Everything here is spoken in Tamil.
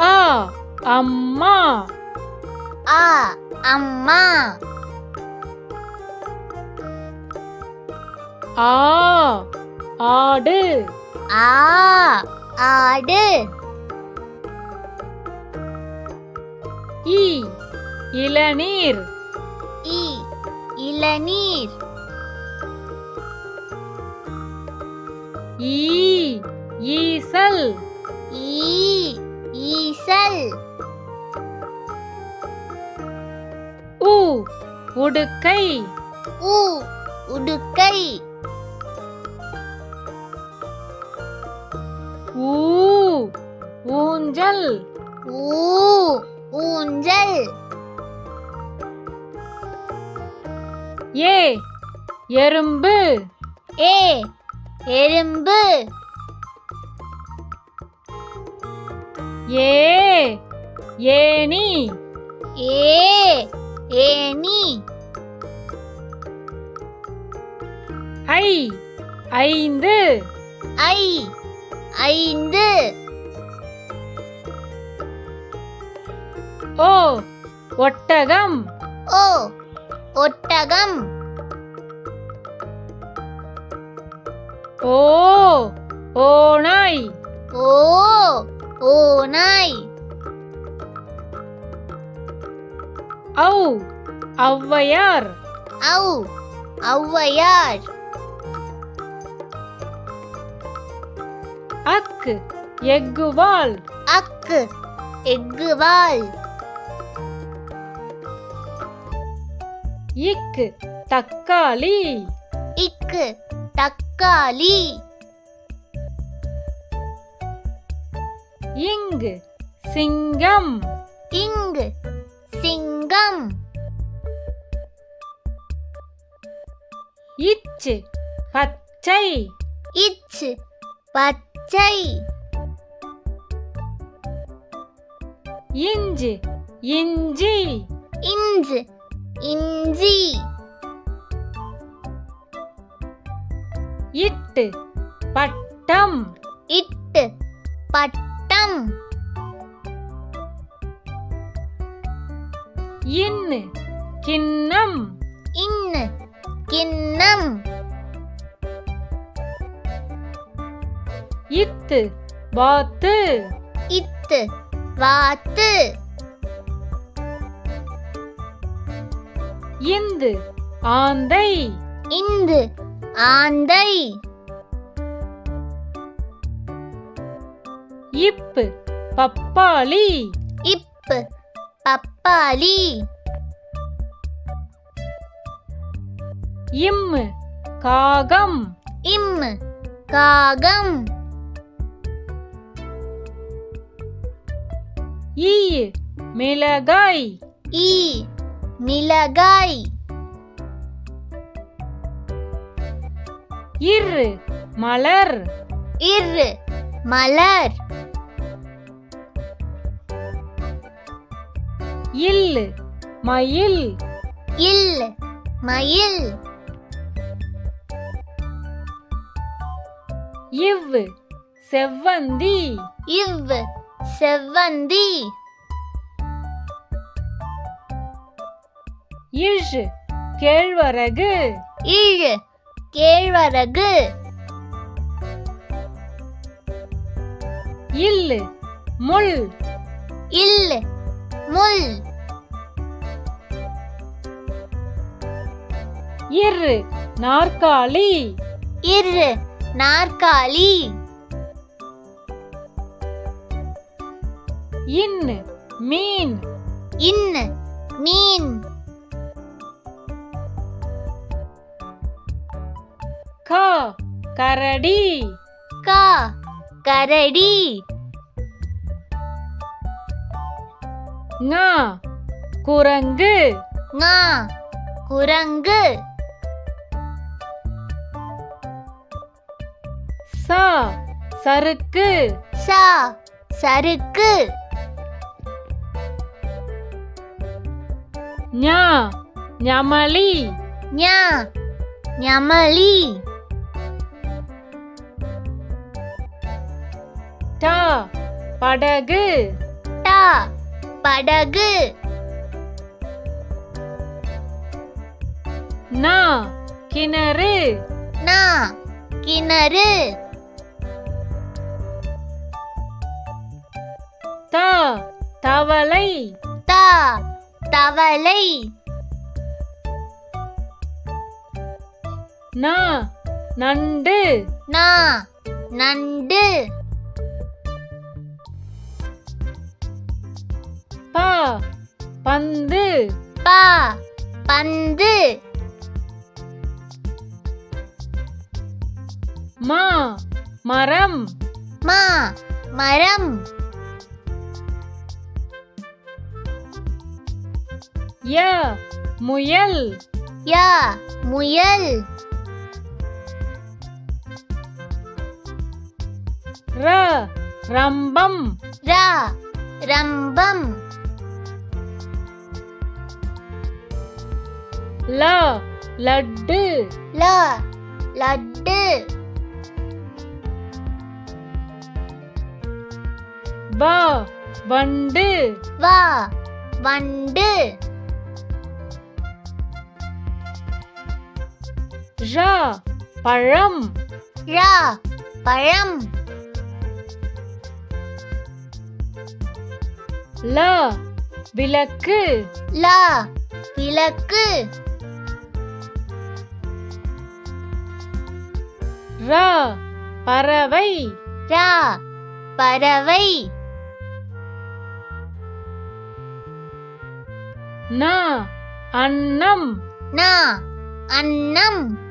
ஆ அம்மா. ஆ அம்மா. ஆ ஆடு. ஆ ஆடு. இ இளநீர். இ இளநீர். ஈ ஈசல். ஈ ஈசல். உ உடுக்கை. உ உடுக்கை. ஊ ஊஞ்சல். ஊ ஊஞ்சல். ஏ எறும்பு. ஏ எறும்பு. ஏ ஏனி ஏ ஏனி ஐ ஐந்து. ஐ ஐந்து. ஓ ஒட்டகம். ஓ ஒட்டகம். ஓ ஓநாய். ஓ ஓநாய் ஔ ஔவையார் ஔ ஔவையார் அக்கு எக்குவால் அக்கு எக்குவால் இக்கு தக்காளி இக்கு தக்காளி இங்கு சிங்கம். இங்கு சிங்கம். இச்சு பச்சை. இச்சு பச்சை. இஞ்சு இஞ்சி. இஞ்சு இஞ்சி. இட்டு பட்டம். இட்டு பட்டம் இன்னு கிண்ணம். இன்னு கிண்ணம். இத்து வாத்து. இத்து வாத்து. இந்து ஆந்தை. இந்து ஆந்தை. இப்பு பப்பாளி. இப்பு பப்பாளி. இம்மு காகம். இம்மு காகம். ஈ மிளகாய். ஈ மிளகாய். இரு மலர். இரு மலர். இல்லு மயில். இல் மயில். இவ்வு செவ்வந்தி. இவ் செவ்வந்தி. இழு கேழ்வரகு. இழு கேழ்வரகு. இல்லு முள். இல் முள். இரு நாற்காலி. இரு நாற்காலி. இன்னு மீன். இன் மீன். கா கரடி. கா கரடி. ஙா குரங்கு. ஙா குரங்கு. சா. சறுக்கு சா. சறுக்கு ஞா. ஞமலி. ஞா. ஞமலி. டா. படகு. படகு. ந கிணறு. நா கிணறு. த தவளை. தா தவளை. ந நண்டு. நா நண்டு. பந்து. பா பந்து. ம மரம். மா மரம். ய முயல். யா முயல். ர ரம்பம். ரா ரம்பம். ல லட்டு. ல லட்டு. வ வண்டு. வா வண்டு. ழ பழம். ரா பழம். ல விளக்கு. லா விளக்கு. ர பறவை. ரா பறவை. ந அன்னம். நா அன்னம்.